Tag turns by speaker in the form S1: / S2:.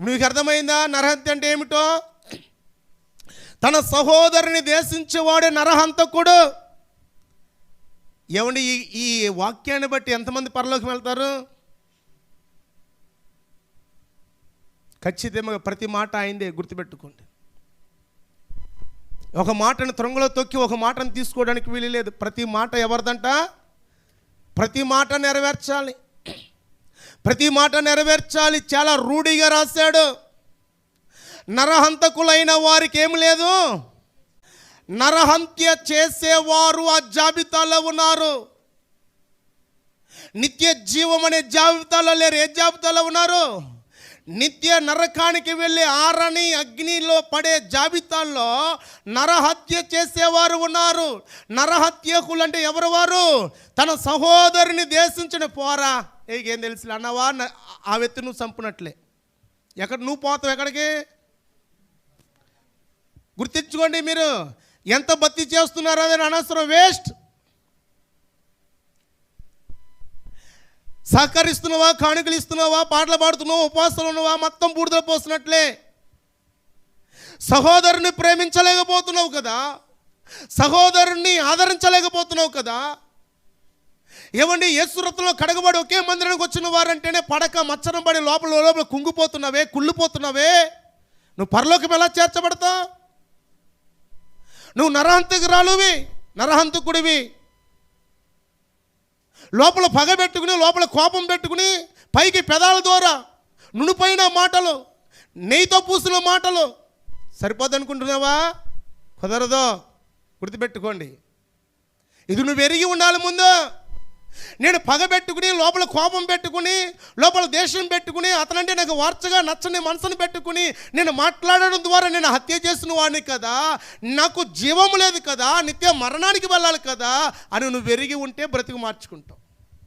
S1: మీకు అర్థమైందా? నరహత్య అంటే ఏమిటో? తన సహోదరుని దేశించేవాడే నరహంతకుడు. ఏమండి ఈ ఈ వాక్యాన్ని బట్టి ఎంతమంది పరలోకి వెళ్తారు? ఖచ్చితంగా ప్రతి మాట అయిందే గుర్తుపెట్టుకోండి. ఒక మాటను త్రొంగలో తొక్కి ఒక మాటను తీసుకోవడానికి వీలు లేదు. ప్రతి మాట ఎవరిదంట? ప్రతి మాట నెరవేర్చాలి. ప్రతి మాట నెరవేర్చాలి. చాలా రూఢిగా రాశాడు. నరహంతకులైన వారికి ఏం లేదు. నరహంత్య చేసేవారు ఆ జాబితాలో ఉన్నారు. నిత్య జీవం అనే జాబితాలో లేరు. ఏ జాబితాలో ఉన్నారు? నిత్య నరకానికి వెళ్ళి ఆరని అగ్నిలో పడే జాబితాల్లో నరహత్య చేసేవారు ఉన్నారు. నరహత్యకులు అంటే ఎవరు వారు? తన సహోదరుని దేశించిన పోరా. నీకేం తెలుసు అన్నవా? ఆ వ్యక్తి నువ్వు చంపునట్లే. ఎక్కడ నువ్వు పోతావు ఎక్కడికి? గుర్తించుకోండి మీరు. ఎంత భర్తీ చేస్తున్నారో అదే అనవసరం వేస్ట్. సహకరిస్తున్నావా? కానుకలు ఇస్తున్నావా? పాటలు పాడుతున్నావా? ఉపవాసాలు ఉన్నావా? మొత్తం బూడిదలు పోస్తున్నట్లే. సహోదరుని ప్రేమించలేకపోతున్నావు కదా? సహోదరుణ్ణి ఆదరించలేకపోతున్నావు కదా? ఏమండి యేసురత్నంలో కడగబడి ఒకే మందిరానికి వచ్చిన వారంటేనే పడక మచ్చరం పడి లోపల లోపల కుంగిపోతున్నావే కుళ్ళిపోతున్నావే. నువ్వు పరలోకం ఎలా చేర్చబడతావు? నువ్వు నరహంతకురాలువి నరహంతకుడివి. లోపల పగ పెట్టుకుని లోపల కోపం పెట్టుకుని పైకి పెదాల ద్వారా నునుపైన మాటలు నెయ్యితో పూసిన మాటలు. సరిపోదనుకుంటున్నావా? కుదరదో. గుర్తుపెట్టుకోండి. ఇది నువ్వు ఎరిగి ఉండాలి ముందు. నేను పగ పెట్టుకుని లోపల కోపం పెట్టుకుని లోపల దేశం పెట్టుకుని అతనంటే నాకు వార్చగా నచ్చని మనసును పెట్టుకుని నేను మాట్లాడడం ద్వారా నేను హత్య చేసిన వాడిని కదా. నాకు జీవం లేదు కదా. నిత్య మరణానికి వెళ్ళాలి కదా అని నువ్వు పెరిగి ఉంటే బ్రతికి మార్చుకుంటావు.